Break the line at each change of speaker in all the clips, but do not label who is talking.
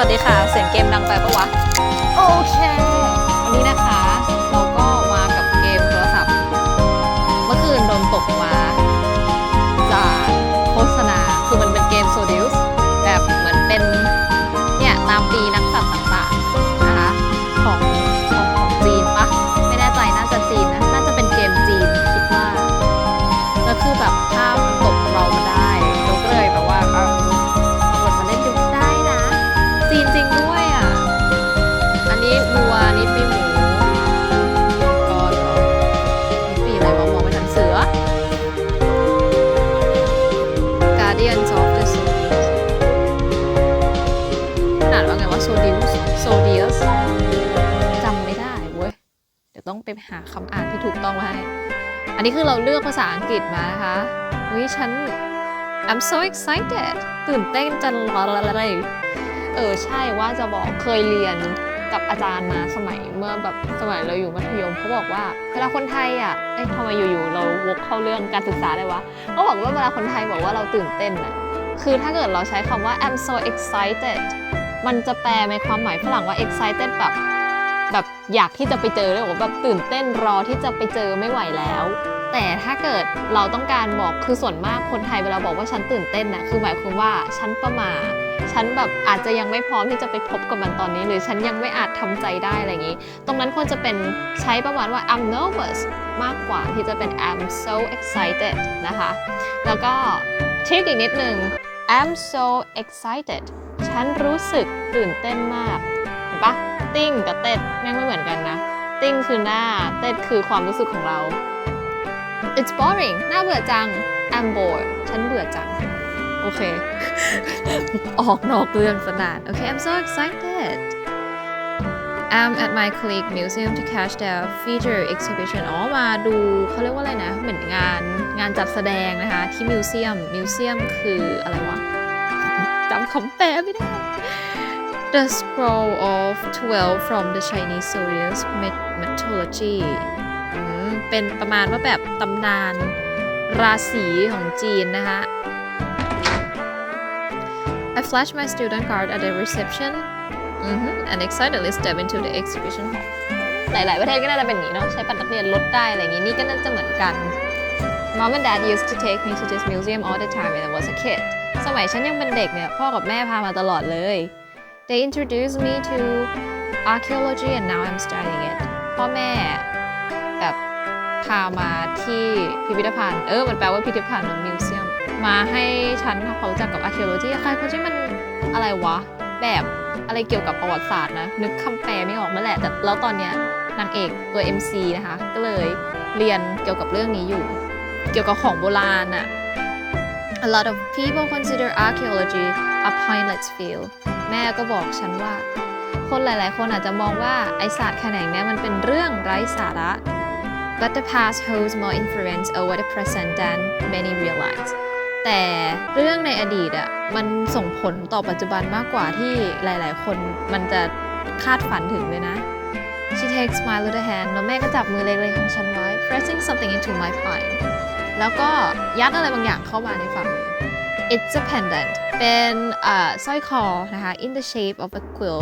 สวัสดีค่ะ เสียงเกมดังไปปะวะ โอเค วันนี้นะคะ หาคำอ่านที่ถูกต้องมาให้ อันนี้คือเราเลือกภาษาอังกฤษมานะคะวิฉัน I'm so excited ตื่นเต้นจังเลย เออ ใช่ว่าจะบอกเคยเรียนกับอาจารย์มาสมัยเมื่อแบบสมัยเราอยู่มัธยมเขาบอกว่าเวลาคนไทยอะเอ้ยทำไมอยู่ๆเราวกเข้าเรื่องการศึกษาเลยวะเขาบอกว่าเวลาคนไทยบอกว่าเราตื่นเต้นอะคือถ้าเกิดเราใช้คำว่า I'm so excited มันจะแปลในความหมายฝรั่งว่า excited แบบ อยากที่จะไปเจอเลยบอกว่าแบบตื่นเต้นรอที่จะไปเจอไม่ไหวแล้ว แต่ถ้าเกิดเราต้องการบอกคือส่วนมากคนไทยเวลาบอกว่าฉันตื่นเต้นนะคือหมายความว่าฉันประหมาฉันแบบอาจจะยังไม่พร้อมที่จะไปพบกับมันตอนนี้ หรือฉันยังไม่อาจทำใจได้อะไรอย่างนี้ ตรงนั้นควรจะเป็นใช้ประมาณว่า I'm nervous มากกว่าที่จะเป็น I'm so excited นะคะ แล้วก็ทริคอีกนิดหนึ่ง I'm so excited ฉันรู้สึกตื่นเต้นมาก ปะติ้งกับเต้นแม่งไม่เหมือนกันนะ ติ้งคือหน้า เต้นคือความรู้สึกของเรา It's boring น่าเบื่อจัง I'm bored ฉันเบื่อจัง โอเค ออกนอกเรื่องสนาน โอเค I'm so excited I'm at my colleague museum to catch the feature exhibition อ๋อ มาดูเขาเรียกว่าอะไรนะ เหมือนงานงานจัดแสดงนะคะ ที่มิวเซียม มิวเซียมคืออะไรวะ จำคำแปลไม่ได้ The Scroll of Twelve from the Chinese Zodiac Mythology เป็นประมาณว่าแบบตำนานราศีของจีนนะคะ I flashed my student card at the reception อือฮึ and excitedly stepped into the exhibition hall หลาย ๆ ประเทศก็น่าจะเป็นอย่างนี้เนาะใช้บัตรนักเรียนลดได้ อะไรอย่างนี้ นี่ก็น่าจะเหมือนกัน Mom and Dad used to take me to this museum all the time when I was a kid สมัยฉันยังเป็นเด็กเนี่ย พ่อกับแม่พามาตลอดเลย They introduced me to archaeology and now I'm studying it พ่อแม่แบบพามาที่พิพิธภัณฑ์ เออ มันแปลว่าพิพิธภัณฑ์ขอมิวเซียม มาให้ฉันทำความรู้จักกับ archaeology ใครเขาที่มันอะไรวะ แบบอะไรเกี่ยวกับประวัติศาสตร์นะ นึกคำแปลไม่ออกนั่นแหละ แต่แล้วตอนเนี้ยนางเอกตัว MC นะคะ ก็เลยเรียนเกี่ยวกับเรื่องนี้อยู่ เกี่ยวกับของโบราณอะ A lot of people consider archaeology a pointless field แม่ก็บอกฉันว่า คนหลาย ๆ คนอาจจะมองว่าไอศาสตร์แขนงนี้มันเป็นเรื่องไร้สาระ but the past holds more influence over the present than many realize แต่เรื่องในอดีตอะมันส่งผลต่อปัจจุบันมากกว่าที่หลาย ๆ คนมันจะคาดฝันถึงเลยนะ She takes my little hand แล้วแม่ก็จับมือเล็ก ๆ ของฉันไว้ pressing something into my palm แล้วก็ยัดอะไรบางอย่างเข้ามาในฝ่ามือ It's a pendant เป็นอ่าสร้อยคอนะคะ in the shape of a quill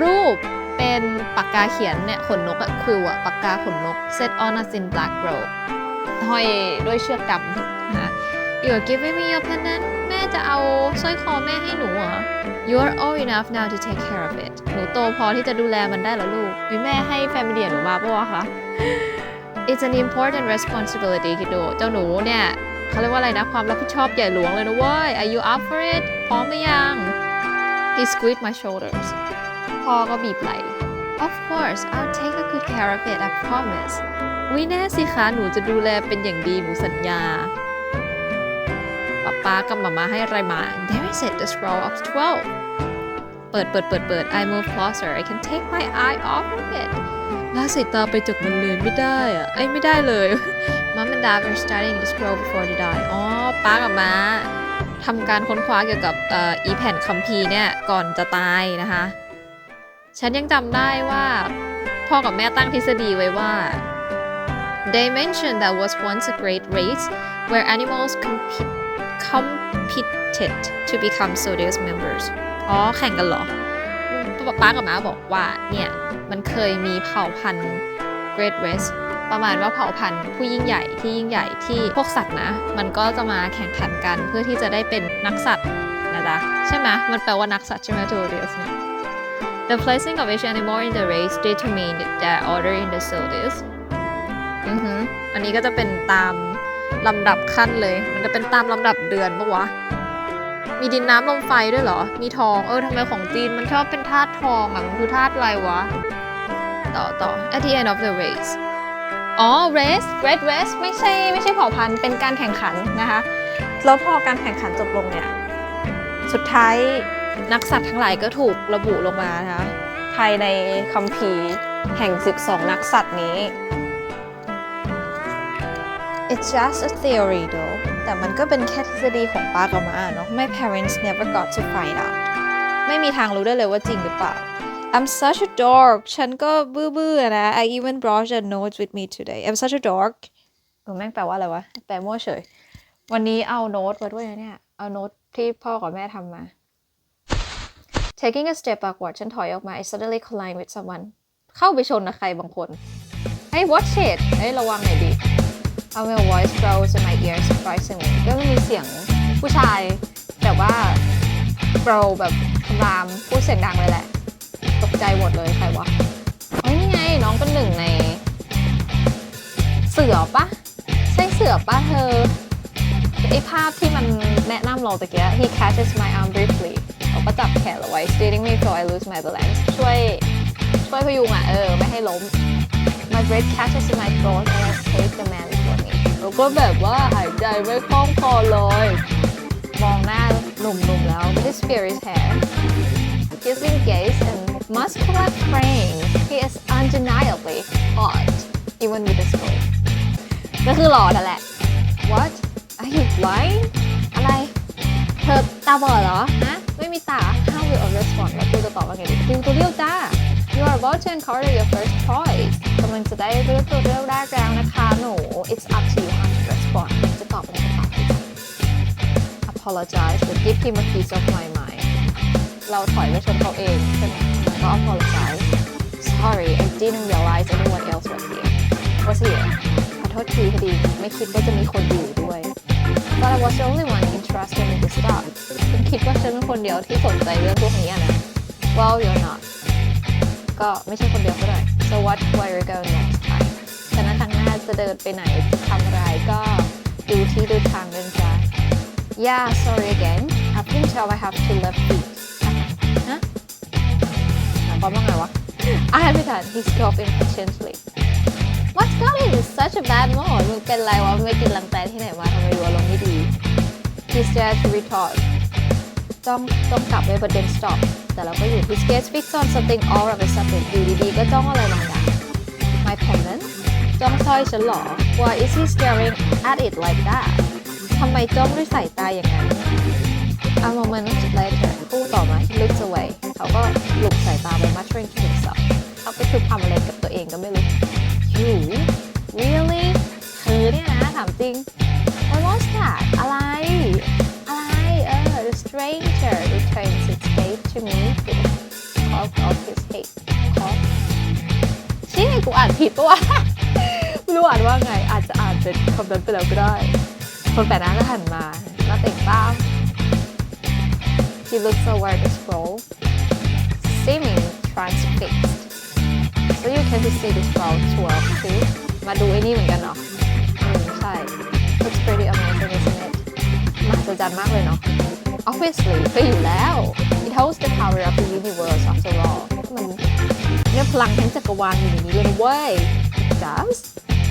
รูปเป็นปากกาเขียนเนี่ยขนนกอะ quill อะปากกาขนนก set on a thin black rope ห้อยด้วยเชือกดำนะ You're giving me your pendant แม่จะเอาสร้อยคอแม่ให้หนูเหรอ You're old enough now to take care of it หนูโตพอที่จะดูแลมันได้แล้วลูกวิแม่ให้แฟมิเลียหนูมาปะวะคะ It's an important responsibility คิดดูเจ้าหนูเนี่ย เขาเรียกว่าอะไรนะ ความรับผิดชอบใหญ่หลวงเลยนะเว้ย Are you up for it พร้อมหรือยัง He squeezed my shoulders พ่อก็บีบไหล่ Of course I'll take a good care of it I promise วิแน่สิคะหนูจะดูแลเป็นอย่างดีหนูสัญญาป๊าป๊ากับมามาให้อะไรมา There is it the scroll of 12 เปิดเปิดเปิดเปิด I move closer I can take my eye off of it ล่าสายตาไปจากมันเลยไม่ได้อะไอ้ไม่ได้เลย and Dad were studying the scroll before they die อ๋อป้ากับม้าทำการค้นคว้าเกี่ยวกับอีแผ่นคัมภีร์เนี่ยก่อนจะตายนะคะ ฉันยังจำได้ว่า พ่อกับแม่ตั้งทฤษฎีไว้ว่า They mentioned that was once a great race where animals compete, competed to become Zodiac members อ๋อ แข่งกันเหรอป๊ากับม้าบอกว่า เนี่ย มันเคยมีเผ่าพันธุ์ Great West ประมาณว่าเผ่าพันธุ์ผู้ยิ่งใหญ่ที่ยิ่งใหญ่ที่พวกสัตว์นะ มันก็จะมาแข่งขันกันเพื่อที่จะได้เป็นนักสัตว์นะจ๊ะใช่ไหมมันแปลว่านักสัตว์ใช่ไหมทูเรียสเนี่ย The placing of each animal in the race determined their order in the zodiac อือหืออันนี้ก็จะเป็นตามลำดับขั้นเลย มันจะเป็นตามลำดับเดือนปะวะ มีดินน้ำลมไฟด้วยเหรอ มีทอง เออทำไมของจีนมันชอบเป็นธาตุทองอะ มันคือธาตุอะไรวะ ต่อต่อ at the end of the race อ๋อ race great race ไม่ใช่ไม่ใช่เผ่าพันธุ์เป็นการแข่งขันนะคะ แล้วพอการแข่งขันจบลงเนี่ย สุดท้ายนักสัตว์ทั้งหลายก็ถูกระบุลงมานะคะ ภายในคัมภีร์แห่ง 12 นักสัตว์นี้ It's just a theory though แต่มันก็เป็นแค่ทฤษฎีของป้ากับมาเนาะ My parents never got to find out ไม่มีทางรู้ได้เลยว่าจริงหรือเปล่า I'm such a dork ฉันก็บื้อๆนะ I even brought a note with me today I'm such a dork เออแม่งแปลว่าอะไรวะ แปลมั่วเฉย วันนี้เอาโน้ตมาด้วยนะเนี่ย เอาโน้ตที่พ่อกับแม่ทำมา Taking a step backward ฉันถอยออกมา I suddenly collide with someone เข้าไปชนกับใครบางคน Hey watch it เฮ้ยระวังหน่อยดิ A male voice rose in my ear surprisingly ก็มมีเสียงผู้ชาย แต่ว่า grow แบบคำรามพูดเสียงดังเลยแหละ ใจหมดเลยใครวะเฮ้ยนี่ไงน้องเป็นหนึ่งใน เสือปะใช่เสือปะเธอไอภาพที่มันแนะนำเราตะเกีย he catches my arm briefly เขาก็จับแขนเราไว้ steering me so I lose my balance ช่วยช่วยพยุงอะ เออ ไม่ให้ล้ม my breath catches in my throat and I take the man for me แล้วก็แบบว่าหายใจไม่คล่องคอเลย มองหน้าหนุ่มๆแล้ว this spear his hair kissing gaze and muscular frame he is undeniably hot even with his clothes ก็คือหล่อนั่นแหละ what are you blind อะไร เธอตาบอดเหรอ ฮะ ไม่มีตา how will I respond แล้วกูจะตอบว่าไงดีติวตัวเรียวจ้า you are about to encounter your first choice กำลังจะได้เลือกตัวเรียวแรกแล้วนะคะหนู it's up to you how to respond จะตอบเป็นคำตอบที่ apologize but give him a piece of my mind เราถอยไปชนเขาเองใช่ไหม แล้วก็ apologize sorry I didn't realize anyone else was here was here ขอโทษทีพอดีไม่คิดว่าจะมีคนอยู่ด้วย but I was the only one interested in this stuff คุณคิดว่าฉันเป็นคนเดียวที่สนใจเรื่องพวกนี้นะ well you're not ก็ไม่ใช่คนเดียวก็ได้ so what where you go next time ฉะนั้นครั้งหน้าจะเดินไปไหนทำอะไรก็ดูที่ดูทางเดินจ้า yeah sorry again I think tell I have to left feet ความว่าไงวะ I have it at he stopped impatiently What's got him in such a bad mood มึงเป็นไรวะไมึงไปกินลังแตนที่ไหนมาทำไมดูอารมณ์ไม่ดี He stared to retort ต้องต้องกลับไป but then stop แต่เราก็อยู่ His gaze fixed on something all of a sudden อยู่ดีๆก็จ้องอะไรบางอย่าง My pendant จ้องสร้อยฉันหรอ Why is he staring at it like that ทำไมจ้องด้วยสายตาอย่างนั้น A moment เขาไปคือทำอะไรกับตัวเองก็ไม่รู้ You really เธอเนี่ยนะ ถามจริง What was that อะไร อะไร เออ The stranger returns its gaze to me with a cough of his head cough ชี้ไงกูอ่านผิดปะวะไม่รู้อ่านว่าไง อาจจะอ่านเป็นคำนั้นไปแล้วก็ได้ คนแปลกหน้าก็หันมาหน้าเต่งป้าม He looks over the scroll seeming transfixed so you can see the scroll twirl too มาดูไอ้นี่เหมือนกันเนาะอืมใช่ It's pretty amazing isn't it มหัศจรรย์มากเลยเนาะ Obviously ก็อยู่แล้ว It holds the power of the universe after all มันเนี่ยพลังทั้งจักรวาลอยู่ในนี้เลยนะเว้ย It does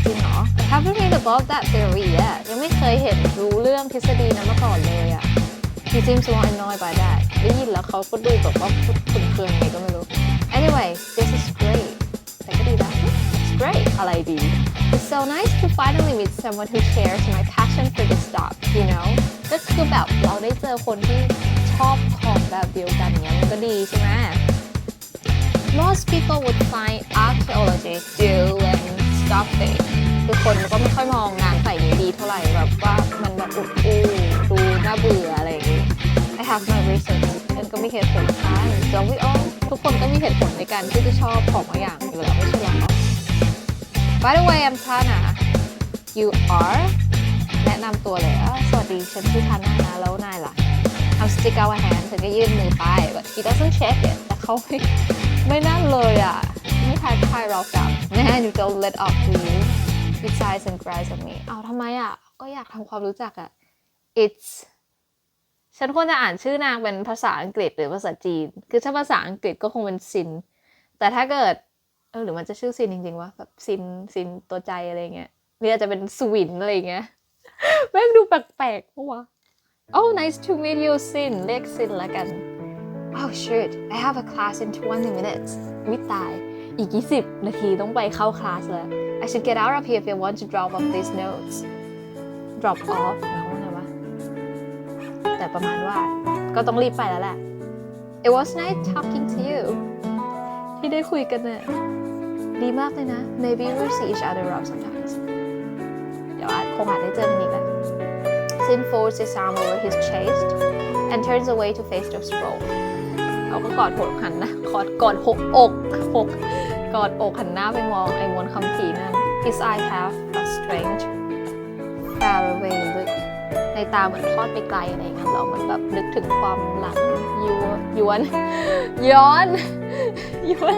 จริงเหรอ I haven't read about that theory yet ยังไม่เคยเห็นรู้เรื่องทฤษฎีนั้นมาก่อนเลยอะ He seems so annoyed by that ได้ยินแล้วเขาก็ดูแบบว่าขุ่นเคืองไงก็ไม่รู้ Anyway this is great อะไรดี It's so nice to finally meet someone who shares my passion for this stuff you know ก็คือแบบเราได้เจอคนที่ชอบของแบบเดียวกันเนี้ยมันก็ดีใช่ไหม Most people would find archaeology dull and stuffy คือคนก็ไม่ค่อยมองงานฝ่นี้ดีเท่าไหร่แบบว่ามันแบบอุดอู้ดูน่าเบื่ออะไรอย่างงี้ I have my reason ฉันก็มีเหตุผลค่ะจอมวิออทุกคนก็มีเหตุผลในการที่จะชอบของบางอย่างอยู่แล้วไม่ใช่หรอ By the way I'm Tana you are แนะนำตัวเลยอะสวัสดีฉันชื่อทาน่านะแล้วนายล่ะ I'm stick out a hand ฉันก็ยื่นมือไป but he doesn't check it แต่เขาไม่ไม่นั่นเลยอะไม่ทักทายเรากลับ Man you don't let up to you It sighs and cries at me เอาทำไมอะ ก็อยากทำความรู้จักอะ It's ฉันควรจะอ่านชื่อนางเป็นภาษาอังกฤษหรือภาษาจีน คือถ้าภาษาอังกฤษก็คงเป็นซิน แต่ถ้าเกิด เออหรือมันจะชื่อซินจริงๆวะแบบซินซินตัวใจอะไรเงี้ยหรืออาจจะเป็นสวินอะไรเงี้ยแม่งดูแปลกๆปะวะ Oh nice to meet you ซินเรียกซินละกัน Oh shoot I have a class in 20 minutes วิตาย อีก 20 นาทีต้องไปเข้าคลาสแล้ว I should get out of here if I want to drop off these notes drop off หมายความว่าไงวะแต่ประมาณว่าก็ต้องรีบไปแล้วแหละ It was nice talking to you ที่ได้คุยกันเนี่ยดีมากเลยนะ Maybe we'll see each other around sometimes เดี๋ยวอาจคงอาจได้เจอกันอีกแหละ Sin folds his arm over his chest and turns away to face the scroll เขาก็กอดหัวหันนะกอดกอดหกอกหกกอดอกหันหน้าไปมองไอ้มวนคำผีนั่น His eye have a strange far away look ในตาเหมือนทอดไปไกลอะไรอย่างเงี้ยเราเหมือนแบบนึกถึงความหลังยวนยวนย้อน ย้อน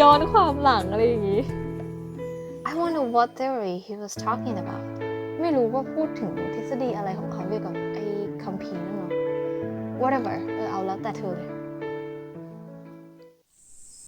ย้อนความหลังอะไรอย่างงี้ I wonder what theory he was talking about ไม่รู้ว่าพูดถึงทฤษฎีอะไรของเขาเกี่ยวกับไอ้คัมภีร์นั่นหรอ whatever เออเอาแล้วแต่เธอเลย